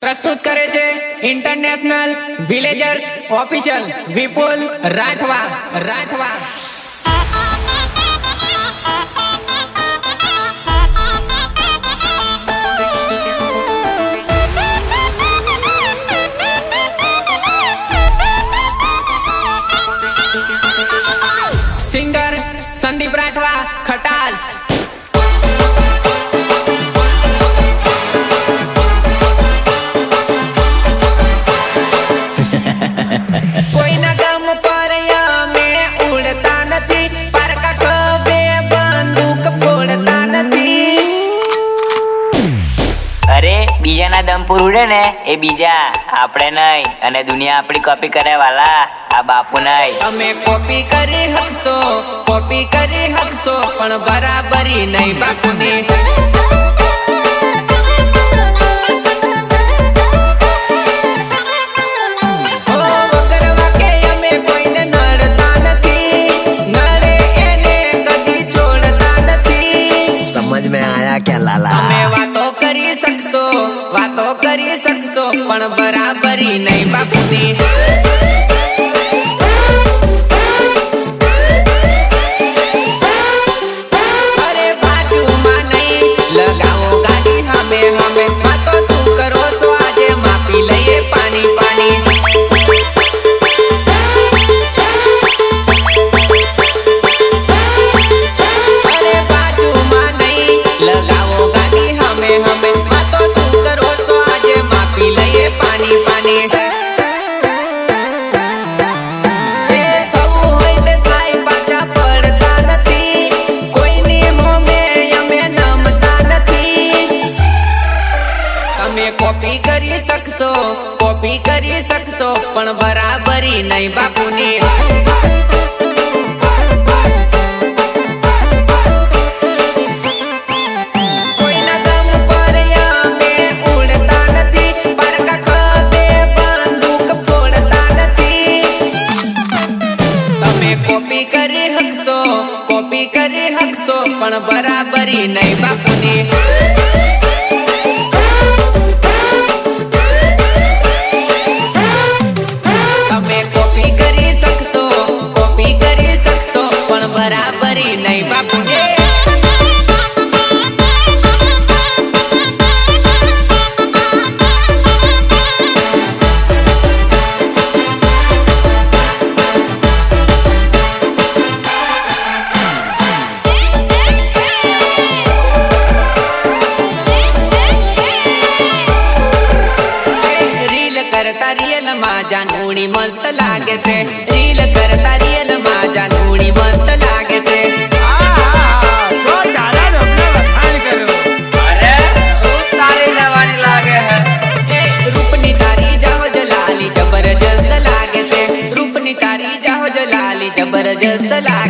પ્રસ્તુત કરે છે international villagers official Vipul Rathwa. Rathwa. ટેમ્પુર ઉડે ને એ બીજા. આપણે નહીં. અને દુનિયા આપણી કોપી કરે વાલા. આ બાપુ નહીં. અમે કોપી કરી હકશો કોપી કરી હકશો પણ બરાબરી નહીં બાપુની. સમજ મેં આયા કે લાલા? અમે વાતો કરી શકશો વાતો કરી શકશો પણ બરાબરી નહીં બાપુની just a lie.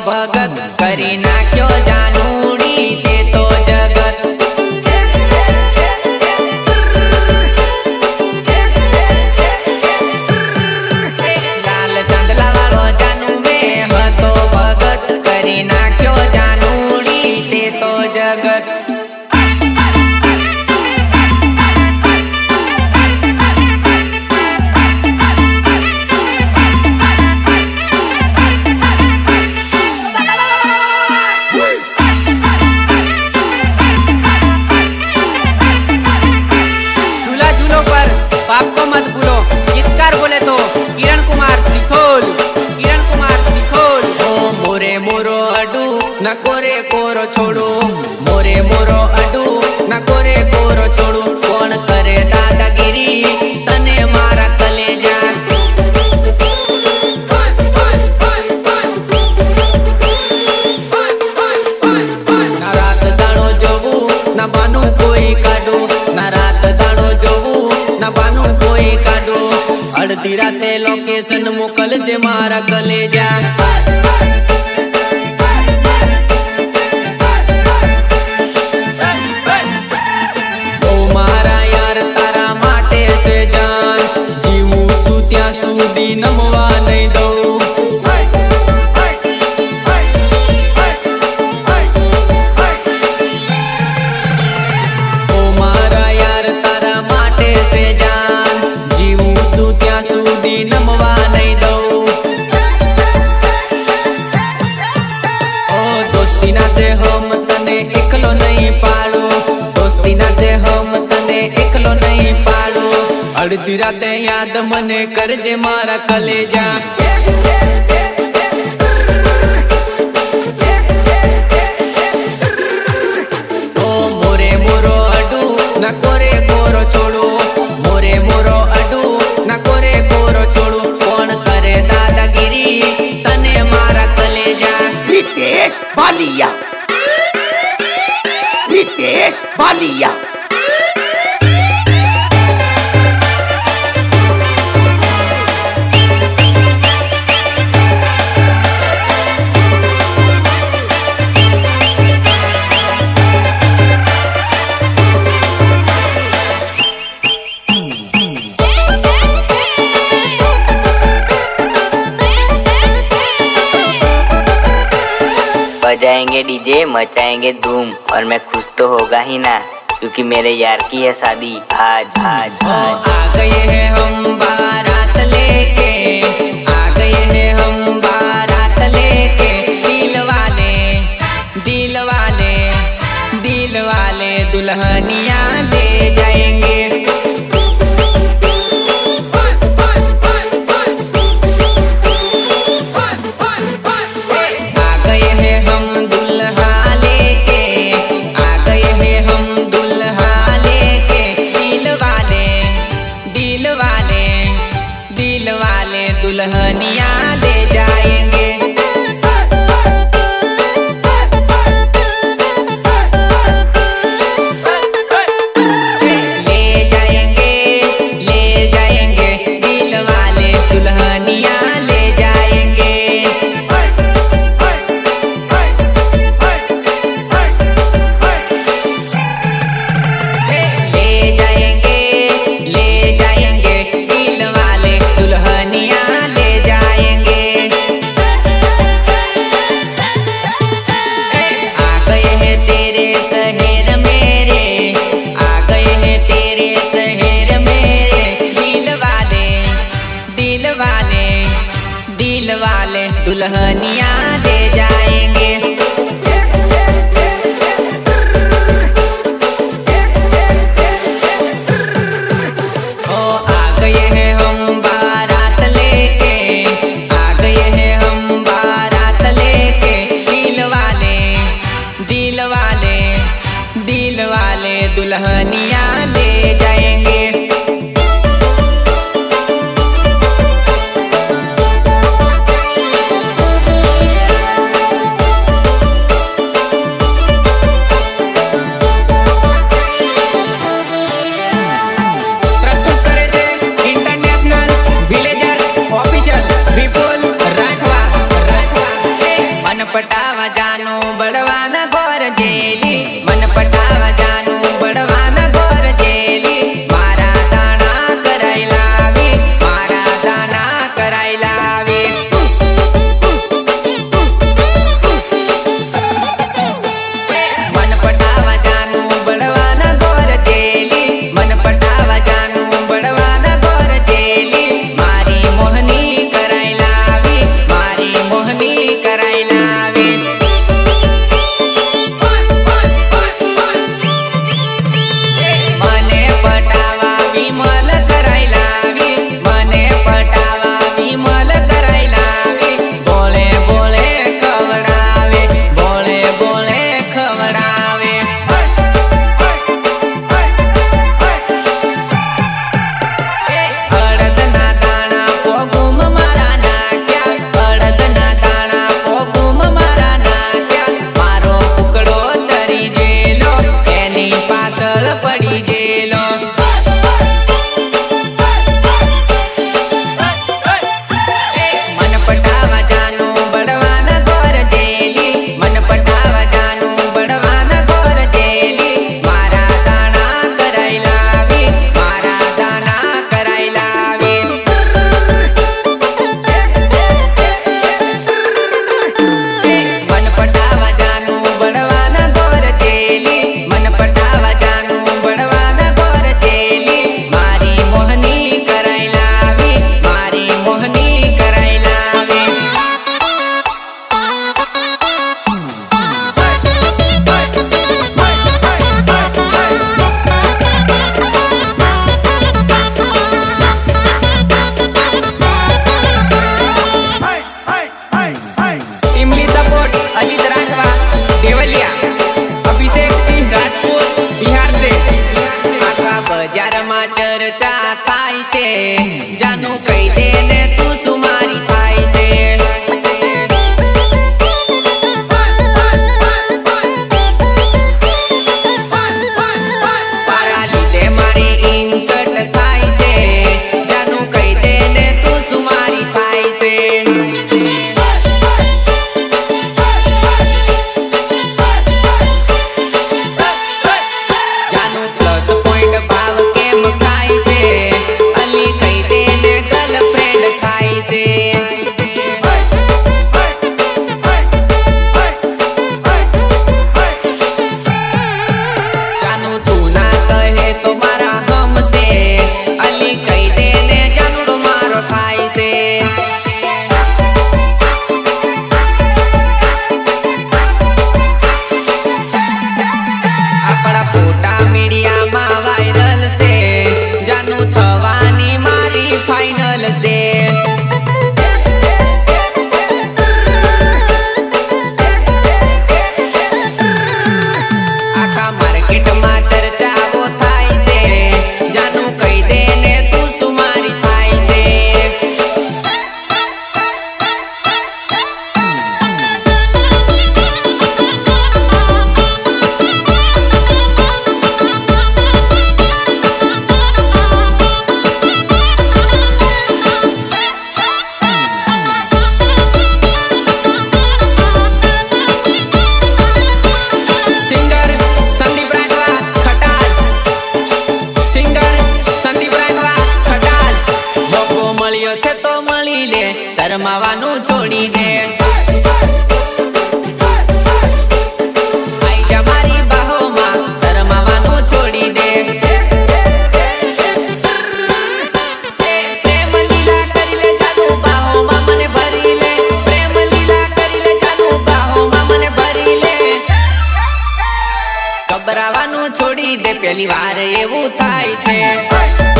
ભગત કરી નાખ્યો જા euro એકલો નહીં પાડો. અડધી રાતે યાદ મને કરજે મારા કલેજા. ઓ કોરો છોડું. મોરે મોરો અડુ, ના કોરે કોરો છોડું. કરે દાદાગીરી? તને મારા કલેજા. રીતેશ બાલિયા. રીતેશ બાલિયા. के डीजे मचाएँगे धूम, और मैं खुश तो होगा ही ना, क्योंकि मेरे यार की है शादी। आज आज आज। आ गए हैं हम बारात लेके, आ गए हैं हम बारात लेके, दिल वाले दिल वाले दिल वाले दुल्हनिया ચર્ચા છે. જાનું કહી દે ને તું સુમારી થાય છે? કરી લે શરમાવાનું છોડી દે છોડી દે પેલી વાર એવું થાય છે.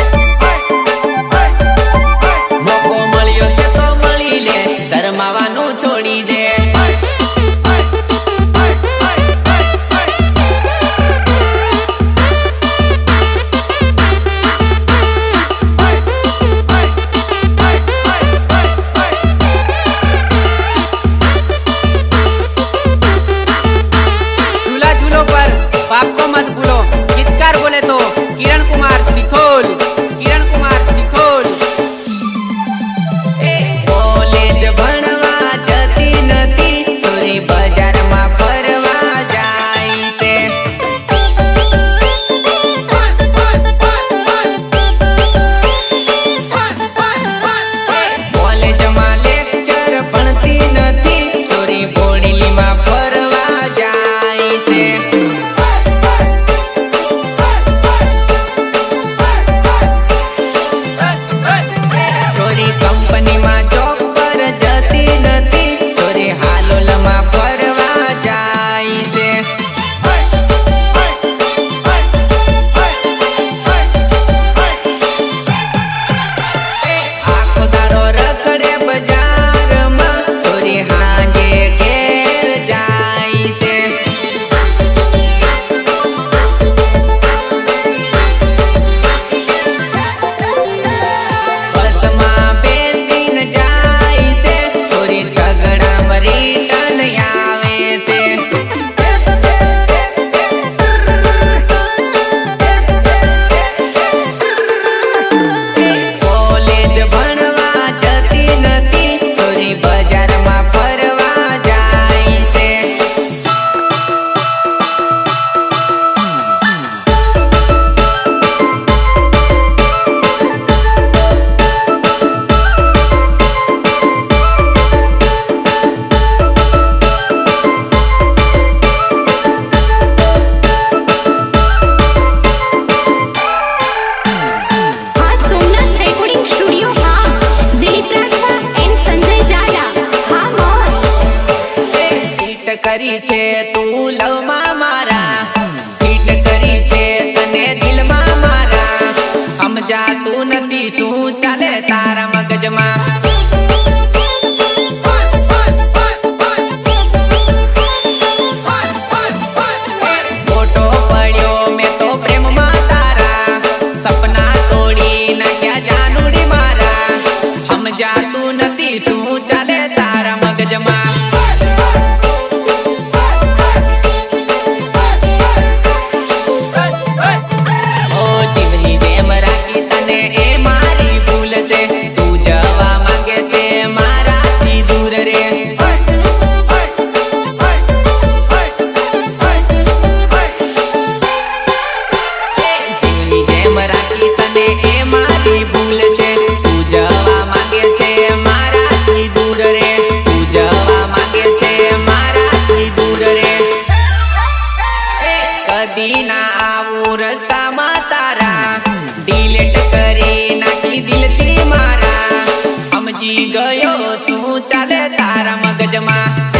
કરી છે તું લવમાં મારા, ફીટ કરી છે તને દિલમાં મારા. સમજાતું નથી શું ચાલે તારા મગજમાં? de amar.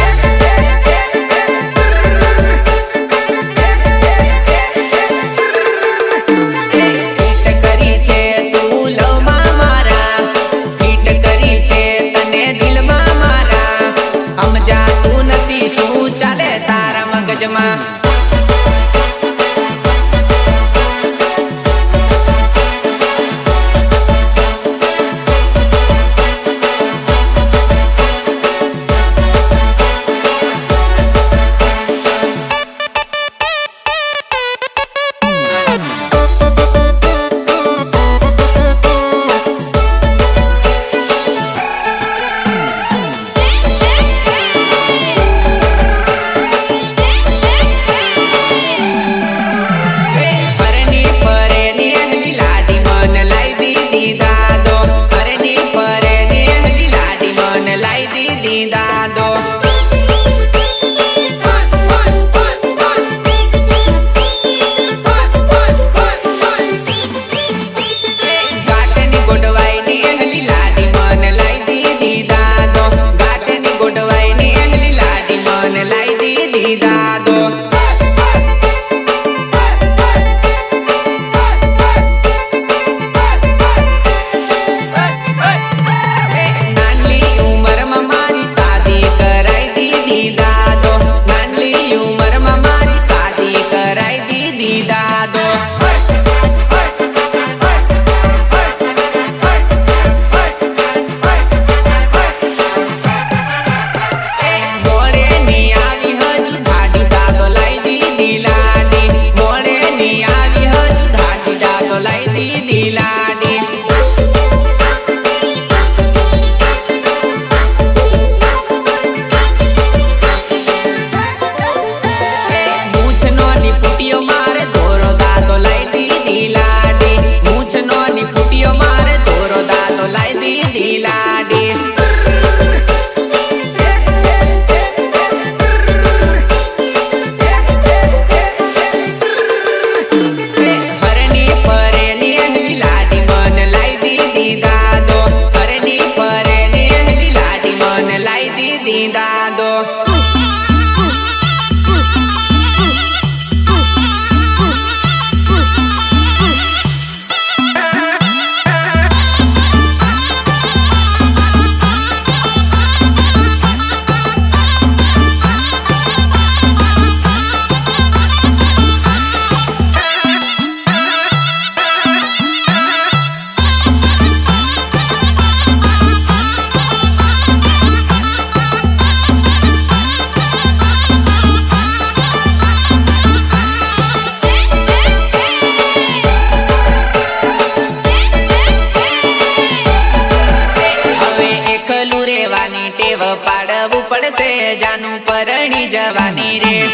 પાડવું પડશે. જાનું પરણી જવાની રે.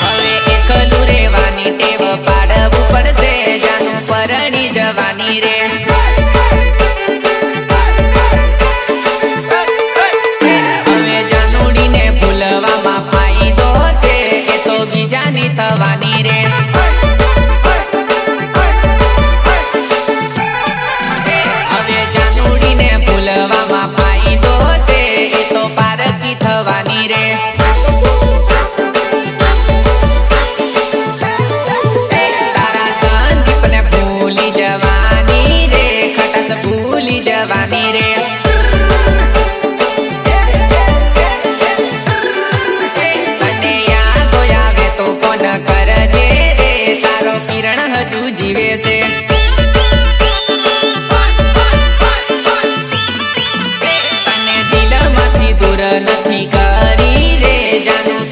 હવે એકલું રેવાની ટેવ પાડવું પડશે. જાનું પરણી જવાની રે. દેવાની રે મને યાદ આવે તો કોન કરજે રે તારો કિરણ હજુ જીવે છે તને દિલમાંથી દૂર નથી કરી રે જાનું